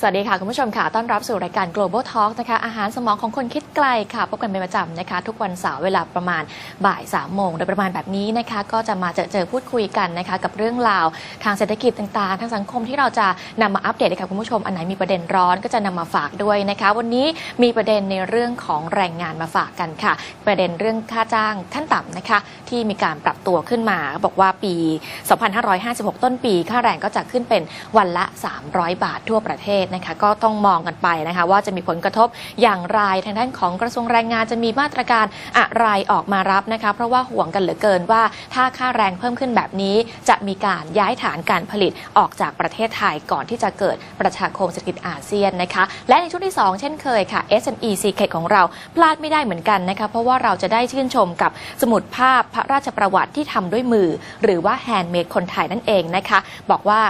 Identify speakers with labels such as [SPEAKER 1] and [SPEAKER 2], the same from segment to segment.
[SPEAKER 1] สวัสดีค่ะ คุณผู้ชมค่ะ ต้อนรับสู่รายการ Global Talk นะคะ อาหารสมองของคนคิดไกลค่ะ พบกันเป็นประจำนะคะ ทุกวันเสาร์เวลาประมาณบ่าย3ามโมงโดยประมาณแบบนี้นะคะ ก็จะมาเจอเจอพูดคุยกันนะคะ กับเรื่องราวทางเศรษฐกิจต่างๆ ทางสังคมที่เราจะนำมาอัปเดตให้กับคุณผู้ชม อันไหนมีประเด็นร้อนก็จะนำมาฝากด้วยนะคะ วันนี้มีประเด็นในเรื่องของแรงงานมาฝากกันค่ะ ประเด็นเรื่องค่าจ้างขั้นต่ำนะคะ ที่มีการปรับตัวขึ้นมา บอกว่าปี 2556 ต้นปี ค่าแรงก็จะขึ้นเป็นวันละ 300 บาททั่วประเทศนะคะก็ต้องมองกันไปนะคะ ว่าจะมีผลกระทบอย่างไรทางด้านของกระทรวงแรงงานจะมีมาตรการอะไรออกมารับนะคะ เพราะว่าห่วงกันเหลือเกินว่าถ้าค่าแรงเพิ่มขึ้นแบบนี้ จะมีการย้ายฐานการผลิตออกจากประเทศไทยก่อนที่จะเกิดประชาคมเศรษฐกิจอาเซียนนะคะ และในช่วงที่ 2 เช่นเคยค่ะ SME Secret ของเราพลาดไม่ได้เหมือนกันนะคะ เพราะว่าเราจะได้ชื่นชมกับสมุดภาพพระราชประวัติที่ทำด้วยมือ หรือว่าแฮนด์เมดคนไทยนั่นเองนะคะ บอกว่า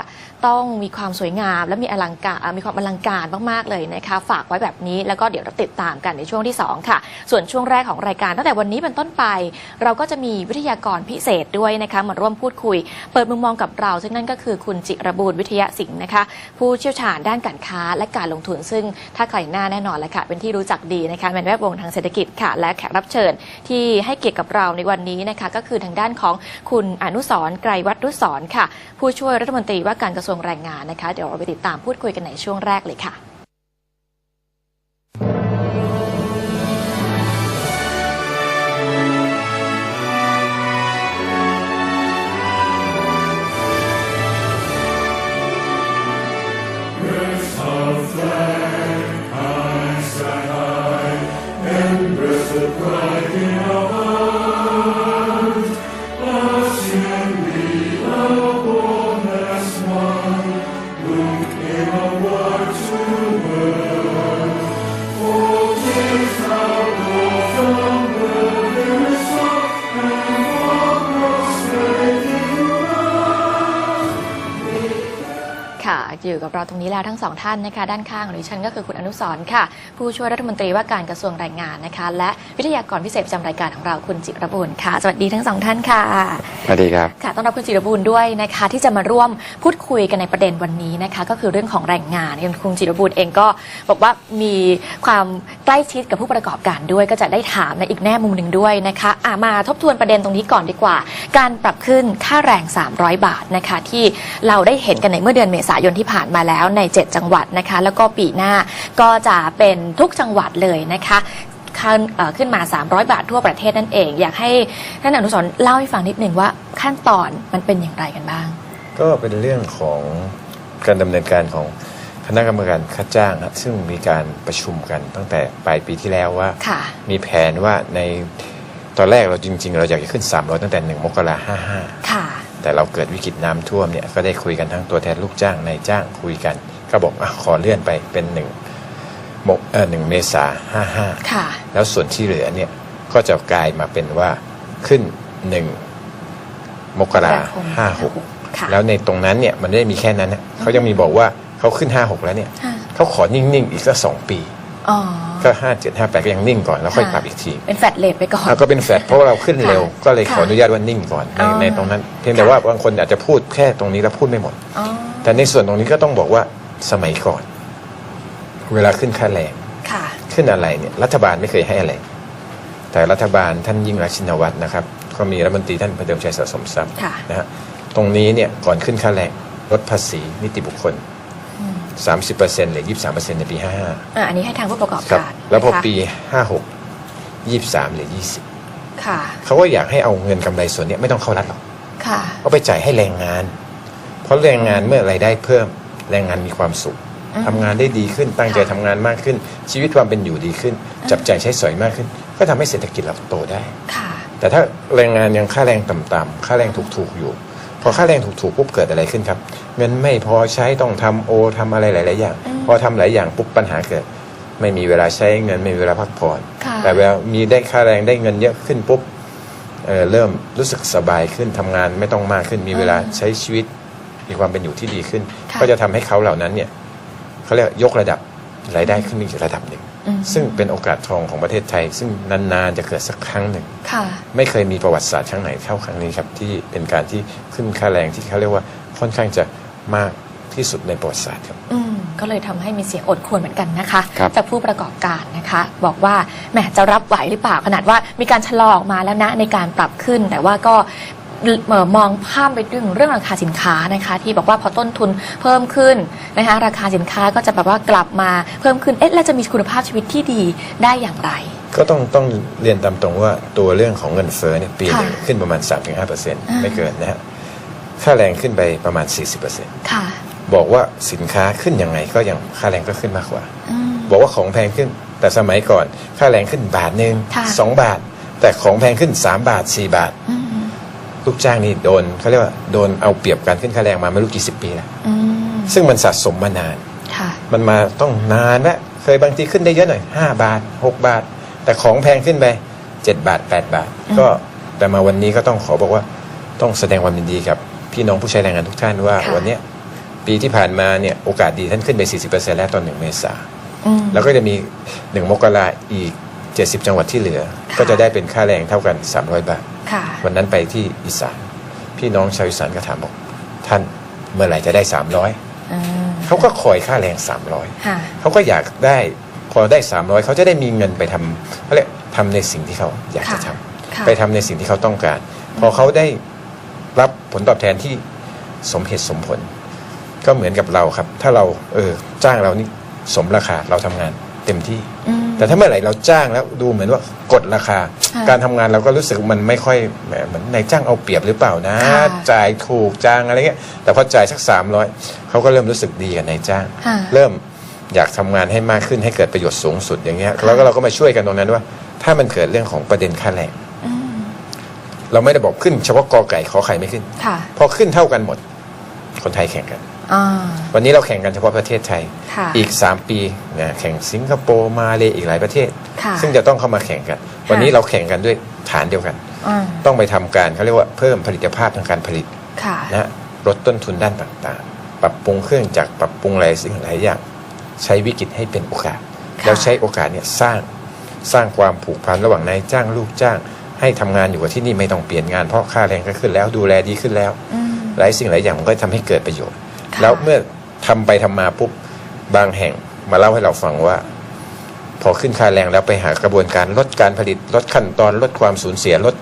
[SPEAKER 1] ต้องมีความสวยงามและมีอลังการอ่ามีความอลังการมากๆเลยนะคะ ฝากไว้แบบนี้แล้วก็เดี๋ยวเราติดตามกันในช่วงที่ 2 ค่ะ ส่วนช่วงแรกของรายการตั้งแต่วันนี้เป็นต้นไป เราก็จะมีวิทยากรพิเศษด้วยนะคะมาร่วมพูดคุย เปิดมุมมองกับเรา ซึ่งนั่นก็คือคุณจิรบูรณวิทยาสิงห์นะคะ ผู้เชี่ยวชาญด้านการค้าและการลงทุน ซึ่งถ้าใครหน้าแน่นอนแล้วค่ะ เป็นที่รู้จักดีนะคะเป็นแวดวงทางเศรษฐกิจค่ะ และแขกรับเชิญที่ให้เกียรติกับเราในวันนี้นะคะ ก็คือทางด้านของคุณอนุสรไกรวัฒนุสรค่ะ ผู้ช่วยรัฐมนตรีว่าการกระทรวงแรงงานนะคะ เดี๋ยวเราไปติดตามพูดคุยกันในช่วงแรกเลยค่ะ อยู่กับเราตรงนี้แล้วทั้งสองท่านนะคะ ด้านข้างของดิฉันก็คือคุณอนุสรณ์ค่ะ ผู้ช่วยรัฐมนตรีว่าการกระทรวงแรงงานนะคะ และวิทยากรพิเศษประจำรายการของเราคุณจิรบุญค่ะ สวัสดีทั้งสองท่านค่ะ
[SPEAKER 2] สวัสดีครับ
[SPEAKER 1] ค่ะต้อนรับคุณจิรบุญด้วยนะคะ ที่จะมาร่วมพูดคุยกันในประเด็นวันนี้นะคะ ก็คือเรื่องของแรงงานอย่างคุณจิรบุญเองก็บอกว่ามีความใกล้ชิดกับผู้ประกอบการด้วย ก็จะได้ถามในอีกแง่มุมหนึ่งด้วยนะคะอะมาทบทวนประเด็นตรงนี้ก่อนดีกว่า การปรับขึ้นค่าแรง 300 บาทนะคะ ที่เราได้เห็นกันในเมื่อเดือนเมษายนที่ผ่านมาแล้วใน 7 จังหวัดนะคะ แล้วก็ปีหน้าก็จะเป็นทุกจังหวัดเลยนะคะขึ้นเอ่อขึ้นมา 300 บาททั่วประเทศนั่นเอง อยากให้ท่านอนุสรณ์เล่าให้ฟังนิดนึงว่าขั้นตอนมันเป็นอย่างไรกันบ้าง
[SPEAKER 2] ก็เป็นเรื่องของการดำเนินการของคณะกรรมการค่าจ้างครับซึ่งมีการประชุมกันตั้งแต่ปลายปีที่แล้วว่า
[SPEAKER 1] ค่ะ
[SPEAKER 2] มีแผนว่าในตอนแรกเราจริง ๆ เราอยากจะขึ้น 300 ตั้งแต่ 1 มกราห้าห้า
[SPEAKER 1] ค่ะ
[SPEAKER 2] แต่เราเกิดวิกฤตน้ำท่วมเนี่ยก็ได้คุยกันทั้งตัวแทนลูกจ้างนายจ้างคุยกัน ก็บอกอะขอเลื่อนไปเป็น1มกเออหนึ่งเมษาห้าห้า
[SPEAKER 1] ค่ะ
[SPEAKER 2] แล้วส่วนที่เหลือเนี่ยก็จะกลายมาเป็นว่าขึ้นหนึ่งมกราห้าหก
[SPEAKER 1] ค่ะ
[SPEAKER 2] แล้วในตรงนั้นเนี่ยมันไม่ได้มีแค่นั้นนะเขายังมีบอกว่าเขาขึ้นห้าหกแล้วเนี่ย
[SPEAKER 1] ค่ะ
[SPEAKER 2] เขาขอนิ่งๆอีกสักสองปี
[SPEAKER 1] อ๋อ
[SPEAKER 2] ก็ห้าเจ็ดห้าแปดก็ยังนิ่งก่อนแล้วค่อย
[SPEAKER 1] ค่ะ
[SPEAKER 2] ปรับอีกที
[SPEAKER 1] เป็นแฟลตเลทไปก่อน
[SPEAKER 2] แล้วก็เป็นแฟลตเพราะว่าเราขึ้นเร็ว
[SPEAKER 1] ค่ะ
[SPEAKER 2] ก็เลยขอ
[SPEAKER 1] ค่ะ
[SPEAKER 2] อนุญาตว่านิ่งก่อนใน
[SPEAKER 1] อ๋อ
[SPEAKER 2] ในตรงนั้น เพียงแต่ว่าบางคนอาจจะพูดแค่ตรงนี้แล้วพูดไม่หมด
[SPEAKER 1] อ๋อ
[SPEAKER 2] แต่ในส่วนตรงนี้ก็ต้องบอกว่าสมัยก่อน เวลาขึ้นค่าแรง
[SPEAKER 1] ค่ะ
[SPEAKER 2] ขึ้นอะไรเนี่ยรัฐบาลไม่เคยให้อะไร แต่รัฐบาลท่านยิ่งรักษณ์ชินวัตรนะครับ ก็มีรัฐมนตรีท่านพระเดิมชัยสะสมทรัพย์
[SPEAKER 1] ค่ะ
[SPEAKER 2] นะฮะตรงนี้เนี่ยก่อนขึ้นค่าแรงลดภาษีนิติบุคคล
[SPEAKER 1] อืม
[SPEAKER 2] 30%เหรือ23%ในปี55
[SPEAKER 1] อะอันนี้ให้ทางผู้ประกอบ
[SPEAKER 2] ครับ
[SPEAKER 1] การ
[SPEAKER 2] แล้วพอ
[SPEAKER 1] นะคะ
[SPEAKER 2] ปี 56 23เหรือ
[SPEAKER 1] ค่ะ
[SPEAKER 2] 20เขาก็อยากให้เอาเงินกำไรส่วนเนี้ยไม่ต้องเข้ารัฐหรอก
[SPEAKER 1] ค่ะ
[SPEAKER 2] เอาไปจ่ายให้แรงงาน เพราะแรงงานเมื่อไรายได้เพิ่มแรงงานมีความสุข
[SPEAKER 1] อืม
[SPEAKER 2] ทำงานได้ดีขึ้นตั้งใจ
[SPEAKER 1] ค่ะ
[SPEAKER 2] ทำงานมากขึ้น ชีวิตความเป็นอยู่ดีขึ้น จับจ่ายใช้สอยมากขึ้น ก็ทำให้เศรษฐกิจเราโตได้
[SPEAKER 1] ค่ะ
[SPEAKER 2] แต่ถ้าแรงงานยังค่าแรงต่ำๆค่าแรงถูกๆอยู่พ อค่าแรงถูกๆปุ๊บเกิดอะไรขึ้นครับเงินไม่พอใช้ต้องทำโอทำอะไรหลาย ๆ อย่าง
[SPEAKER 1] อืม
[SPEAKER 2] พอทำหลายอย่างปุ๊บปัญหาเกิด ไม่มีเวลาใช้เงินไม่มีเวลาพักผ่อน
[SPEAKER 1] ค่ะ
[SPEAKER 2] แต่เวลามีได้ค่าแรงได้เงินเยอะขึ้นปุ๊บเอ่อเริ่มรู้สึกสบายขึ้นทำงานไม่ต้องมากขึ้นมีเวลาใช้ชีวิตมีความเป็นอยู่ที่ดีขึ้น
[SPEAKER 1] ค่ะ
[SPEAKER 2] ก็จะทำให้เขาเหล่านั้นเนี่ยเขาเรียกยกระดับรายได้ขึ้นอีกระดับหนึ่ง
[SPEAKER 1] อืม
[SPEAKER 2] ซึ่งเป็นโอกาสทองของประเทศไทย ซึ่งนานๆจะเกิดสักครั้งหนึ่ง
[SPEAKER 1] ค่ะ
[SPEAKER 2] ไม่เคยมีประวัติศาสตร์ครั้งไหนเท่าครั้งนี้ครับที่เป็นการที่ขึ้นค่าแรงที่เขาเรียกว่าค่อนข้างจะมากที่ที่สุดในประวัติศาสตร์ครับ
[SPEAKER 1] อืมก็เลยทำให้มีเสียงอดควรเหมือนกันนะคะ
[SPEAKER 3] ครับ
[SPEAKER 1] จากผู้ประกอบการนะคะ บอกว่าแหมจะรับไหวหรือเปล่าขนาดว่ามีการชะลอออกมาแล้วนะในการปรับขึ้น แต่ว่าก็ เอ่อมองข้ามไปถึงเรื่องราคาสินค้านะคะ ที่บอกว่าพอต้นทุนเพิ่มขึ้นนะคะ ราคาสินค้าก็จะแบบว่ากลับมาเพิ่มขึ้นเอ๊ะแล้วจะมีคุณภาพชีวิตที่ดีได้อย่างไร
[SPEAKER 2] ก็ต้องต้องเรียนตามตรงว่าตัวเรื่องของเงินเฟ้อเนี่ยปีหนึ่ง
[SPEAKER 1] ค่ะ
[SPEAKER 2] ขึ้นประมาณ 3-5%ไม่เกินนะฮะค่าแรงขึ้นไปประมาณ 40%
[SPEAKER 1] ค่ะ
[SPEAKER 2] บอกว่าสินค้าขึ้นยังไงก็ยังค่าแรงก็ขึ้นมากกว่า
[SPEAKER 1] อืม
[SPEAKER 2] บอกว่าของแพงขึ้นแต่สมัยก่อนค่าแรงขึ้นบาทหนึ่ง
[SPEAKER 1] ค่ะ
[SPEAKER 2] สองบาท แต่ของแพงขึ้น 3 บาท 4 บาท
[SPEAKER 1] อืม
[SPEAKER 2] ลูกจ้างนี่โดนเขาเรียกว่าโดนเอาเปรียบการขึ้นค่าแรงมาไม่รู้กี่สิบปีแล้ว
[SPEAKER 1] อืม
[SPEAKER 2] ซึ่งมันสะสมมานาน
[SPEAKER 1] ค่ะ
[SPEAKER 2] มันมาต้องนานแล้วเคยบางทีขึ้นได้เยอะหน่อย 5 บาท 6 บาท แต่ของแพงขึ้นไป 7 บาท 8 บาท
[SPEAKER 1] อืม
[SPEAKER 2] ก็แต่มาวันนี้ก็ต้องขอบอกว่าต้องแสดงความยินดีกับ พี่น้องผู้ใช้แรงงานทุกท่านว่า
[SPEAKER 1] ค่ะ
[SPEAKER 2] วันเนี้ยปีที่ผ่านมาเนี่ยโอกาสดีท่านขึ้นไป 40%แล้วตอนหนึ่งเมษา
[SPEAKER 1] อืม
[SPEAKER 2] แล้วก็จะมี 1 มกราอีก 70 จังหวัดที่เหลือ
[SPEAKER 1] ค่ะ
[SPEAKER 2] ก็จะได้เป็นค่าแรงเท่ากัน 300 บาท
[SPEAKER 1] ค่ะ
[SPEAKER 2] วันนั้นไปที่อีสานพี่น้องชาวอีสานก็ถามบอก ท่านเมื่อไหร่จะได้300
[SPEAKER 1] อืม
[SPEAKER 2] เขาก็คอยค่าแรง300
[SPEAKER 1] ค่ะ
[SPEAKER 2] เขาก็อยากได้พอได้300เขาจะได้มีเงินไปทำเขาเรียกทำในสิ่งที่เขาอยากจะทำ
[SPEAKER 1] ค่ะ
[SPEAKER 2] ไปทำในสิ่งที่เขาต้องการ พอเขาได้รับผลตอบแทนที่สมเหตุสมผล ก็เหมือนกับเราครับ ถ้าเราเออจ้างเรานี่สมราคาเราทำงาน เต็มที่
[SPEAKER 1] อืม
[SPEAKER 2] แต่ถ้าเมื่อไหร่เราจ้างแล้วดูเหมือนว่ากดราคา
[SPEAKER 1] ค่ะ
[SPEAKER 2] การทำงานเราก็รู้สึกมันไม่ค่อยแหมเหมือนนายจ้างเอาเปรียบหรือเปล่านะ
[SPEAKER 1] ค่ะ
[SPEAKER 2] จ่ายถูกจ้างอะไรเงี้ยแต่พอจ่ายสักสามร้อยเขาก็เริ่มรู้สึกดีกับนายจ้าง
[SPEAKER 1] ค่ะ
[SPEAKER 2] เริ่มอยากทำงานให้มากขึ้นให้เกิดประโยชน์สูงสุดอย่างเงี้ย
[SPEAKER 1] ค่ะ
[SPEAKER 2] แล้วก็เราก็มาช่วยกันตรงนั้นว่า ถ้ามันเกิดเรื่องของประเด็นค่าแรง
[SPEAKER 1] อืม
[SPEAKER 2] เราไม่ได้บอกขึ้นเฉพาะกอไก่ขอไข่ไม่ขึ้น
[SPEAKER 1] ค่ะ
[SPEAKER 2] พอขึ้นเท่ากันหมด คนไทยแข่งกัน
[SPEAKER 1] อ่า
[SPEAKER 2] วันนี้เราแข่งกันเฉพาะประเทศไทย
[SPEAKER 1] ค่ะ
[SPEAKER 2] อีก 3 ปีนะแข่งสิงคโปร์มาเลยอีกหลายประเทศ
[SPEAKER 1] ค่ะ
[SPEAKER 2] ซึ่งจะต้องเข้ามาแข่งกัน วันนี้เราแข่งกันด้วยฐานเดียวกัน
[SPEAKER 1] อ่า
[SPEAKER 2] ต้องไปทำการเขาเรียกว่าเพิ่มผลิตภาพทางการผลิต
[SPEAKER 1] ค่ะ
[SPEAKER 2] นะฮะลดต้นทุนด้านต่างๆ ปรับปรุงเครื่องจักรปรับปรุงหลายสิ่งหลายอย่างใช้วิกฤตให้เป็นโอกาส
[SPEAKER 1] ค่ะ
[SPEAKER 2] แล้วใช้โอกาสเนี่ยสร้างสร้างความผูกพันระหว่างนายจ้างลูกจ้าง ให้ทำงานอยู่กับที่นี่ไม่ต้องเปลี่ยนงานเพราะค่าแรงก็ขึ้นแล้วดูแลดีขึ้นแล้ว
[SPEAKER 1] อืม
[SPEAKER 2] หลายสิ่งหลายอย่างมันก็ทำให้เกิดประโยชน์
[SPEAKER 1] ค่ะ
[SPEAKER 2] แล้วเมื่อทำไปทำมาปุ๊บบางแห่งมาเล่าให้เราฟังว่า พอขึ้นค่าแรงแล้วไปหากระบวนการลดการผลิตลดขั้นตอนลดความสูญเสียลด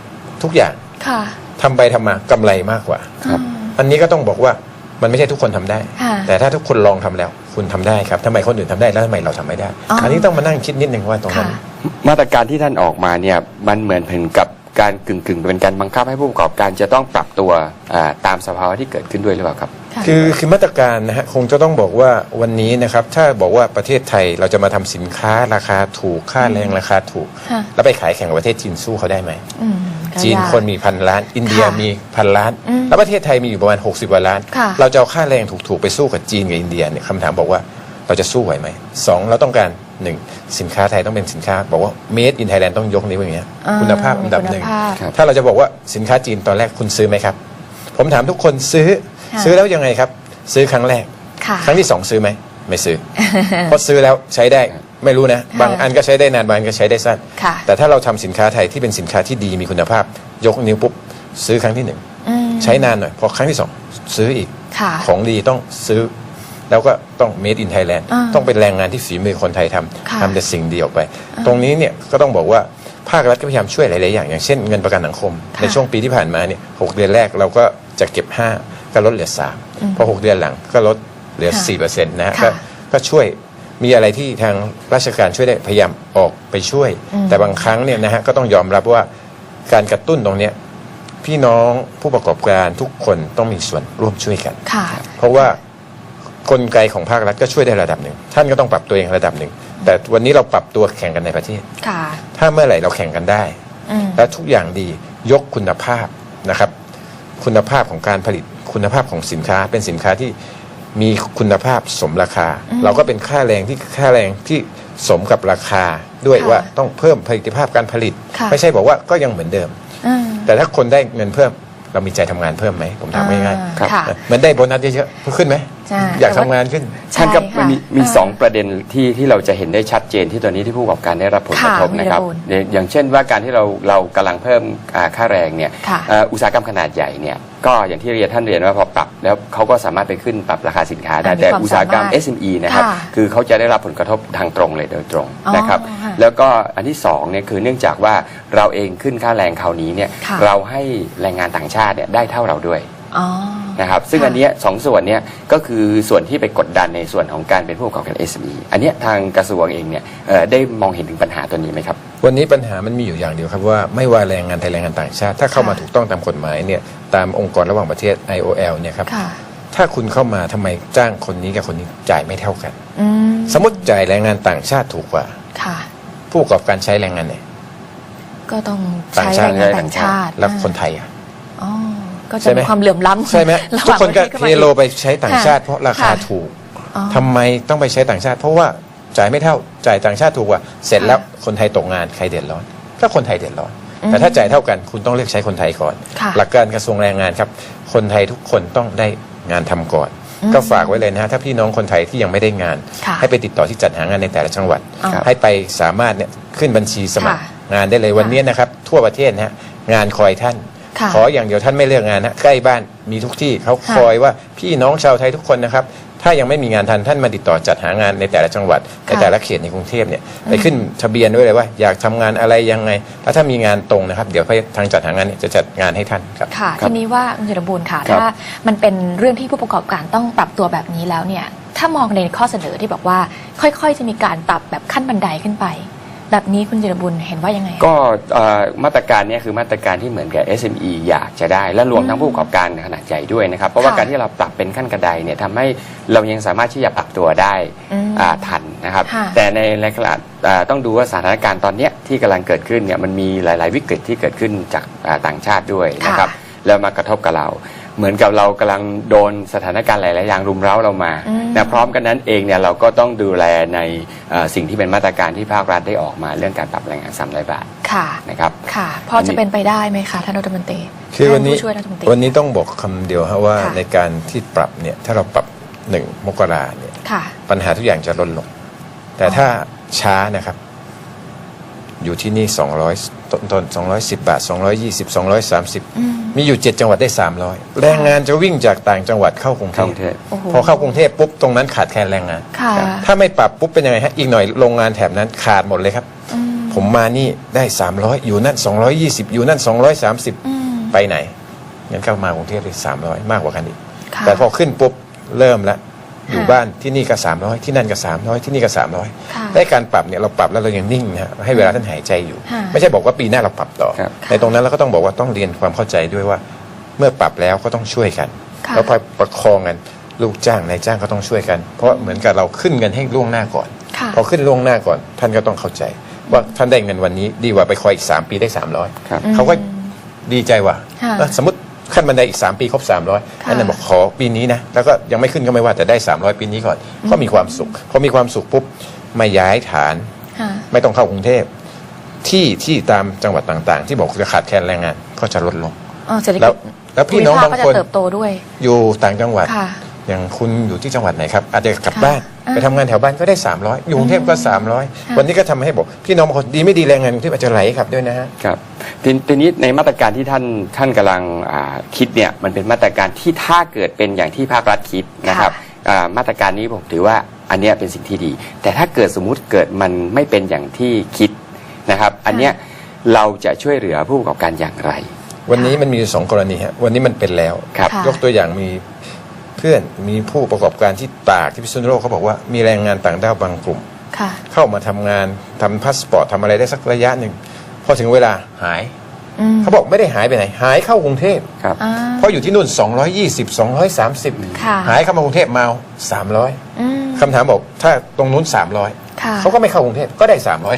[SPEAKER 2] ทุกอย่าง
[SPEAKER 1] ค่ะ
[SPEAKER 2] ทำไปทำมากำไรมากกว่า
[SPEAKER 3] ครับ
[SPEAKER 1] อืม
[SPEAKER 2] อันนี้ก็ต้องบอกว่ามันไม่ใช่ทุกคนทำได้
[SPEAKER 1] ค่ะ
[SPEAKER 2] แต่ถ้าทุกคนลองทำแล้ว คุณทำได้ครับทำไมคนอื่นทำได้แล้วทำไมเราทำไม่ได้
[SPEAKER 1] อ๋ออั
[SPEAKER 2] อันนี้ต้องมานั่งคิดนิดนึงว่าตรงนั้น
[SPEAKER 1] ค่ะ
[SPEAKER 3] มาตรการที่ท่านออกมาเนี่ยมันเหมือนเป็นกับการกึ่งกึ่งๆเป็นการบังคับให้ผู้ประกอบการจะต้องปรับตัวอ่าตามสภาวะที่เกิดขึ้นด้วยหรือเปล่าครับ
[SPEAKER 1] ค่ะ
[SPEAKER 2] คือคือมาตรการนะฮะคงจะต้องบอกว่าวันนี้นะครับ ถ้าบอกว่าประเทศไทยเราจะมาทำสินค้าราคาถูกค่าแรงราคาถูก
[SPEAKER 1] ค่ะ
[SPEAKER 2] แล้วไปขายแข่งกับประเทศจีนสู้เขาได้ไหม
[SPEAKER 1] อืมก็
[SPEAKER 2] จีน
[SPEAKER 1] ยาก
[SPEAKER 2] คนมีพันล้าน อินเดีย
[SPEAKER 1] ค่ะ
[SPEAKER 2] มีพันล้าน
[SPEAKER 1] อืม
[SPEAKER 2] แล้วประเทศไทยมีอยู่ประมาณ 60กว่าล้าน
[SPEAKER 1] ค่ะ
[SPEAKER 2] เราจะเอาค่าแรงถูกๆไปสู้กับจีนกับอินเดียเนี่ยคำถามบอกว่าเราจะสู้ไหวไหมสองเราต้องการหนึ่งสินค้าไทยต้องเป็นสินค้า บอกว่า made in Thailand ต้องยกนิ้วอย่างเงี้ย
[SPEAKER 1] อ่
[SPEAKER 2] คุณภาพอันดับหนึ่ง
[SPEAKER 1] คุณภาพ
[SPEAKER 3] ครับ
[SPEAKER 2] ถ้าเราจะบอกว่าสินค้าจีนตอนแรกคุณซื้อไหมครับ ผมถามทุกคนซื้อ
[SPEAKER 1] ค่ะ
[SPEAKER 2] ซื้อแล้วยังไงครับ ซื้อครั้งแรก
[SPEAKER 1] ค่ะ
[SPEAKER 2] ครั้งที่สองซื้อไหมไม่ซื้อ เพราะซื้อแล้วใช้ได้ไม่รู้นะ บางอันก็ใช้ได้นานบางอันก็ใช้ได้สั้น
[SPEAKER 1] ค่ะ
[SPEAKER 2] แต่ถ้าเราทำสินค้าไทยที่เป็นสินค้าที่ดีมีคุณภาพ ยกนิ้วปุ๊บซื้อครั้งที่หนึ่ง
[SPEAKER 1] อืม
[SPEAKER 2] ใช้นานหน่อยพอครั้งที่สองซื้ออีก
[SPEAKER 1] ค่ะ
[SPEAKER 2] ของดีต้องซื้อ แล้วก็ต้อง made in Thailand
[SPEAKER 1] อ่า
[SPEAKER 2] ต้องเป็นแรงงานที่ฝีมือคนไทยทำ
[SPEAKER 1] ค่ะ
[SPEAKER 2] ทำแต่สิ่งดีออกไป ตรงนี้เนี่ยก็ต้องบอกว่าภาครัฐก็พยายามช่วยหลาย ๆ อย่าง อย่างเช่นเงินประกันสังคม
[SPEAKER 1] ค่ะ
[SPEAKER 2] ในช่วงปีที่ผ่านมาเนี่ยหกเดือนแรกเราก็จะเก็บ 5 ก็ลดเหลือ
[SPEAKER 1] อืม
[SPEAKER 2] 3พอ6เดือนหลังก็ลดเหลือ
[SPEAKER 1] ค่ะ
[SPEAKER 2] 4%นะฮะ
[SPEAKER 1] ค่ะ
[SPEAKER 2] ก็ก็ช่วยมีอะไรที่ทางราชการช่วยได้พยายามออกไปช่วย
[SPEAKER 1] อืม
[SPEAKER 2] แต่บางครั้งเนี่ยนะฮะก็ต้องยอมรับว่าการกระตุ้นตรงเนี้ยพี่น้องผู้ประกอบการทุกคนต้องมีส่วนร่วมช่วยกัน
[SPEAKER 1] ค่ะ
[SPEAKER 2] เพราะว่ากลไกของภาครัฐก็ช่วยได้ระดับหนึ่ง ท่านก็ต้องปรับตัวเองระดับหนึ่ง แต่วันนี้เราปรับตัวแข่งกันในประเทศ
[SPEAKER 1] ค่ะ
[SPEAKER 2] ถ้าเมื่อไหร่เราแข่งกันได้
[SPEAKER 1] อืม
[SPEAKER 2] และทุกอย่างดียกคุณภาพนะครับ คุณภาพของการผลิต คุณภาพของสินค้าเป็นสินค้าที่มีคุณภาพสมราคา
[SPEAKER 1] อืม
[SPEAKER 2] เราก็เป็นค่าแรงที่ค่าแรงที่สมกับราคาด้วย
[SPEAKER 1] ค่ะ
[SPEAKER 2] ว่าต้องเพิ่มผลิตภาพการผลิต
[SPEAKER 1] ค่ะ
[SPEAKER 2] ไม่ใช่บอกว่าก็ยังเหมือนเดิม
[SPEAKER 1] อืม
[SPEAKER 2] แต่ถ้าคนได้เงินเพิ่มเรามีใจทำงานเพิ่มไหมผมถามง่าย
[SPEAKER 1] อ่
[SPEAKER 3] ครับ
[SPEAKER 1] ค่ะ
[SPEAKER 2] ๆเหมือนได้โบนัสเยอะๆเพิ่มขึ้นไหม
[SPEAKER 1] ใช่
[SPEAKER 2] อยากทำงานขึ้น
[SPEAKER 3] ท่านครับ
[SPEAKER 1] ใช่ค่ะ
[SPEAKER 3] มันมีมี
[SPEAKER 1] อ่า
[SPEAKER 3] สองประเด็นที่ที่เราจะเห็นได้ชัดเจนที่ตัวนี้ที่ผู้ประกอบการได้รับผลกระทบ
[SPEAKER 1] ค่ะ
[SPEAKER 3] นะครับ
[SPEAKER 1] วีรบูล
[SPEAKER 3] อย่างอย่างเช่นว่าการที่เราเรากำลังเพิ่มอ่าค่าแรงเนี่ย
[SPEAKER 1] ค่ะ
[SPEAKER 3] เอ่ออุตสาหกรรมขนาดใหญ่เนี่ยก็อย่างที่เรียนท่านเรียนว่าพอปรับแล้วเขาก็สามารถไปขึ้นปรับราคาสินค้าได้
[SPEAKER 1] อ่ามี
[SPEAKER 3] แต่
[SPEAKER 1] ความ
[SPEAKER 3] อุตสาหกรรม
[SPEAKER 1] สามารถ
[SPEAKER 3] SME นะครับ
[SPEAKER 1] ค่ะ
[SPEAKER 3] คือเขาจะได้รับผลกระทบทางตรงเลยโดยตรง
[SPEAKER 1] อ๋อ
[SPEAKER 3] นะครับ
[SPEAKER 1] ค่ะ
[SPEAKER 3] แล้วก็อันที่สองเนี่ยคือเนื่องจากว่าเราเองขึ้นค่าแรงคราวนี้เนี่ย
[SPEAKER 1] ค่ะ
[SPEAKER 3] เราให้แรงงานต่างชาติเนี่ยได้เท่าเราด้วย
[SPEAKER 1] อ๋อ
[SPEAKER 3] นะครับซึ่ง
[SPEAKER 1] ค่ะ
[SPEAKER 3] อันเนี้ยสองส่วนเนี้ยก็คือส่วนที่ไปกดดันในส่วนของการเป็นผู้ประกอบการ SME อันเนี้ยทางกระทรวงเองเนี่ยเอ่อได้มองเห็นถึงปัญหาตัวนี้ไหมครับ
[SPEAKER 2] วันนี้ปัญหามันมีอยู่อย่างเดียวครับว่าไม่ว่าแรงงานไทยแรงงานต่างชาติ ถ้าเข้ามา
[SPEAKER 1] ค่ะ
[SPEAKER 2] ถูกต้องตามกฎหมายเนี่ยตามองค์กรระหว่างประเทศ IOL เนี่ยครับ
[SPEAKER 1] ค่ะ
[SPEAKER 2] ถ้าคุณเข้ามาทำไมจ้างคนนี้กับคนนี้จ่ายไม่เท่ากัน
[SPEAKER 1] อืม
[SPEAKER 2] สมมติจ่ายแรงงานต่างชาติถูกกว่า
[SPEAKER 1] ค่ะ
[SPEAKER 2] ผู้ประกอบการใช้แรงงานไหน
[SPEAKER 1] ก็ต้อง
[SPEAKER 2] ต่าง
[SPEAKER 1] ใช้
[SPEAKER 2] ชาติ
[SPEAKER 1] แรงงานต่างชาติ
[SPEAKER 2] แล้วคนไทยอะ
[SPEAKER 1] อ๋อ ก็
[SPEAKER 2] ใช่
[SPEAKER 1] จะ
[SPEAKER 2] ไหม
[SPEAKER 1] มีความเหลื่อมล้ำ
[SPEAKER 2] ใช่ไหม
[SPEAKER 1] ระห
[SPEAKER 2] ทุก
[SPEAKER 1] ว่าง
[SPEAKER 2] คนก็
[SPEAKER 1] ประ
[SPEAKER 2] เท
[SPEAKER 1] ศ
[SPEAKER 2] โลไปใช้ต่างชาติ เพราะราคา
[SPEAKER 1] ค่ะ
[SPEAKER 2] ถูก
[SPEAKER 1] อ๋อ
[SPEAKER 2] ทำไมต้องไปใช้ต่างชาติ เพราะว่าจ่ายไม่เท่าจ่ายต่างชาติถูกกว่า เสร็จแล้วคนไทยตกงานใครเดือดร้อนก็คนไทยเดือดร้อน
[SPEAKER 1] อืม
[SPEAKER 2] แต่ถ้าจ่ายเท่ากันคุณต้องเลือกใช้คนไทยก่อน
[SPEAKER 1] ค่ะ
[SPEAKER 2] หลักการกระทรวงแรงงานครับ คนไทยทุกคนต้องได้งานทำก่อน
[SPEAKER 1] อืม
[SPEAKER 2] ก็ฝากไว้เลยนะฮะถ้าพี่น้องคนไทยที่ยังไม่ได้งาน
[SPEAKER 1] ค่ะ
[SPEAKER 2] ให้ไปติดต่อที่จัดหางานในแต่ละจังหวัด
[SPEAKER 1] อ๋อ
[SPEAKER 2] ให้ไปสามารถเนี่ยขึ้นบัญชีสมัคร
[SPEAKER 1] ค่ะ
[SPEAKER 2] งานได้เลยวันนี้นะครับทั่วประเทศนะฮะงานคอยท่าน
[SPEAKER 1] ค่ะ
[SPEAKER 2] ขออย่างเดียวท่านไม่เลือกงานนะใกล้บ้านมีทุกที่เขา
[SPEAKER 1] ค่ะ
[SPEAKER 2] คอยว่าพี่น้องชาวไทยทุกคนนะครับ ถ้ายังไม่มีงานทันท่านมาติดต่อจัดหางานในแต่ละจังหวัดในแต่ละเขตในกรุงเทพเนี่ยไปขึ้นทะเบียนไว้เลยว่าอยากทำงานอะไรยังไงแล้วถ้ามีงานตรงนะครับ เดี๋ยวทางจัดหางานเนี่ยจะจัดงานให้ท่านครับ
[SPEAKER 1] ค่ะ
[SPEAKER 3] ครับ
[SPEAKER 1] ทีนี้ว่าคุณจิรบูลค่ะ
[SPEAKER 3] ครับ
[SPEAKER 1] ถ้ามันเป็นเรื่องที่ผู้ประกอบการต้องปรับตัวแบบนี้แล้วเนี่ยถ้ามองในข้อเสนอที่บอกว่า ค่อยๆ จะมีการปรับแบบขั้นบันไดขึ้นไป แบบนี้คุณจิรบุญเห็นว่ายังไง
[SPEAKER 3] ก็เอ่อมาตรการเนี้คือมาตรการที่เหมือนกับ SME อยากจะได้ และรวมทั้งผู้ประกอบการขนาดใหญ่ด้วยนะครับ เพราะว่า
[SPEAKER 1] ค่ะ
[SPEAKER 3] การที่เราปรับเป็นขั้นกระไดเนี่ยทำให้เรายังสามารถที่จะปรับตัวได้
[SPEAKER 1] อืม
[SPEAKER 3] อ่าทันนะครับ
[SPEAKER 1] ค่ะ
[SPEAKER 3] แต่ในในขณะอ่าต้องดูว่าสถานการณ์ตอนเนี้ยที่กำลังเกิดขึ้นเนี่ยมันมีหลาย ๆ วิกฤตที่เกิดขึ้นจากอ่าต่างชาติด้วยนะครับ
[SPEAKER 1] ค่ะ
[SPEAKER 3] แล้วมากระทบกับเรา เหมือนกับเรากำลังโดนสถานการณ์หลาย ๆ อย่างรุมเร้าเรามา
[SPEAKER 1] อืม
[SPEAKER 3] นะพร้อมกันนั้นเองเนี่ยเราก็ต้องดูแลในเอ่อสิ่งที่เป็นมาตรการที่ภาครัฐได้ออกมาเรื่องการปรับแรงงานสามร้อยบาท
[SPEAKER 1] ค่ะ
[SPEAKER 3] นะครับ
[SPEAKER 1] ค่ะพอจะเป็นไปได้ไหมคะท่านรัฐมนตรี
[SPEAKER 2] คือวันนี้
[SPEAKER 1] ท่าผู้ช่วยรัฐมนตรี
[SPEAKER 2] วันนี้ต้องบอกคำเดียวฮะว่า
[SPEAKER 1] ค่ะ
[SPEAKER 2] ในการที่ปรับเนี่ยถ้าเราปรับหนึ่งมกราเนี่ย
[SPEAKER 1] ค่ะ
[SPEAKER 2] ปัญหาทุกอย่างจะลดลง แต่ถ้าช้านะครับ อยู่ที่นี่200ต้นต้น210 บาท 220
[SPEAKER 1] อืม
[SPEAKER 2] 230 มีอยู่ 7 จังหวัดได้ 300 แรงงานจะวิ่งจากต่างจังหวัดเข้ากรุงเท
[SPEAKER 3] เข้าก
[SPEAKER 2] พ
[SPEAKER 3] รุงเทพ
[SPEAKER 1] โอ้โห
[SPEAKER 2] พอเข้ากรุงเทพปุ๊บตรงนั้นขาดแคลนแรงงาน
[SPEAKER 1] ค่ะ
[SPEAKER 2] ถ้าไม่ปรับปุ๊บเป็นยังไงฮะ อีกหน่อยโรงงานแถบนั้นขาดหมดเลยครับ
[SPEAKER 1] อืม
[SPEAKER 2] ผมมานี่ได้ 300 อยู่นั่น 220 อยู่นั่น230
[SPEAKER 1] อืม
[SPEAKER 2] ไปไหนงั้นเข้ามากรุงเทพเลย300 มากกว่ากันอีก
[SPEAKER 1] ค่ะ
[SPEAKER 2] แต่พอขึ้นปุ๊บเริ่มแล้ว อยู่
[SPEAKER 1] ค่ะ
[SPEAKER 2] บ้านที่นี่ก็300ที่นั่นก็300ที่นี่ก็
[SPEAKER 1] ค่ะ
[SPEAKER 2] 300ได้การปรับเนี่ยเราปรับแล้วเรายังนิ่งนะฮะให้เวลาท่านหายใจอยู่
[SPEAKER 1] ค่ะ
[SPEAKER 2] ไม่ใช่บอกว่าปีหน้าเราปรับต่อ
[SPEAKER 3] ครับ
[SPEAKER 2] ในตรงนั้นเราก็ต้องบอกว่าต้องเรียนความเข้าใจด้วยว่า เมื่อปรับแล้วก็ต้องช่วยกัน
[SPEAKER 1] ค่ะ
[SPEAKER 2] แล้วพอประคองกันลูกจ้างนายจ้างก็ต้องช่วยกัน เพราะเหมือนกับเราขึ้นเงินให้ล่วงหน้าก่อน
[SPEAKER 1] ค่ะ
[SPEAKER 2] พอขึ้นล่วงหน้าก่อน ท่านก็ต้องเข้าใจ ว่าท่านได้เงินวันนี้ดีกว่าไปคอยอีก 3 ปีได้ 300
[SPEAKER 3] ครับ
[SPEAKER 2] เขาก็ดีใจว่า
[SPEAKER 1] ค่ะ
[SPEAKER 2] เอ้อสมมติ ขั้นบันไดอีก 3 ปีครบ 300
[SPEAKER 1] ค่ะ
[SPEAKER 2] อันนั้นบอกขอปีนี้นะแล้วก็ยังไม่ขึ้นก็ไม่ว่าแต่ได้ 300 ปีนี้ก่อนก็มีความสุขพอมีความสุขปุ๊บไม่ย้ายฐาน
[SPEAKER 1] ค่ะ
[SPEAKER 2] ไม่ต้องเข้ากรุงเทพที่ที่ตามจังหวัดต่างๆ ที่บอกจะขาดแคลนแรงงานก็จะลดลง
[SPEAKER 1] อ๋อเศรษฐ
[SPEAKER 2] แล้
[SPEAKER 1] กิ
[SPEAKER 2] ว
[SPEAKER 1] จ
[SPEAKER 2] แล้วพี่น้องบาง
[SPEAKER 1] ภูมิภ
[SPEAKER 2] คน
[SPEAKER 1] ก็จะเติบโตด้วย
[SPEAKER 2] อยู่ต่างจังหวัด
[SPEAKER 1] ค่ะ
[SPEAKER 2] อย่างคุณอยู่ที่จังหวัดไหนครับ อาจจะกลับ
[SPEAKER 1] ค่ะ
[SPEAKER 2] บ้าน
[SPEAKER 1] อ่า
[SPEAKER 2] ไปทำงานแถวบ้านก็ได้ 300อยู่กรุงเทพก็
[SPEAKER 1] ค่ะ
[SPEAKER 2] 300 วันนี้ก็ทำให้บอกพี่น้องบางคนดีไม่ดีแรงงานกรุงเทพอาจจะไหลกลับด้วยนะฮะ
[SPEAKER 3] ครับทีทีนี้ในมาตรการที่ท่านท่านกำลังอ่าคิดเนี่ยมันเป็นมาตรการที่ถ้าเกิดเป็นอย่างที่ภาครัฐคิดนะครับอ่ามาตรการนี้ผมถือว่าอันเนี้ยเป็นสิ่งที่ดี แต่ถ้าเกิดสมมุติเกิดมันไม่เป็นอย่างที่คิดนะครับ อันเนี้ยเราจะช่วยเหลือผู้ประกอบการอย่างไร
[SPEAKER 2] วันนี้มันมีอยู่สองกรณีฮะวันนี้มันเป็นแล้ว
[SPEAKER 3] ครับ
[SPEAKER 1] ค่ะ
[SPEAKER 2] ยกตัวอย่างมี เพื่อนมีผู้ประกอบการที่ตากที่พิษณุโลกเขาบอกว่ามีแรงงานต่างด้าวบางกลุ่ม
[SPEAKER 1] ค่ะ
[SPEAKER 2] เข้ามาทำงานทำพาสปอร์ตทำอะไรได้สักระยะหนึ่งพอถึงเวลาหาย
[SPEAKER 1] อืม
[SPEAKER 2] เขาบอกไม่ได้หายไปไหน หายเข้ากรุงเทพ
[SPEAKER 3] ครับ
[SPEAKER 1] อ่า
[SPEAKER 2] เพราะอยู่ที่นู่น 220 230
[SPEAKER 1] ค่ะ
[SPEAKER 2] หายเข้ามากรุงเทพมา300
[SPEAKER 1] อืม
[SPEAKER 2] คำถามบอกถ้าตรงนู้น 300
[SPEAKER 1] ค่ะ
[SPEAKER 2] เขาก็ไม่เข้ากรุงเทพก็ได้ 300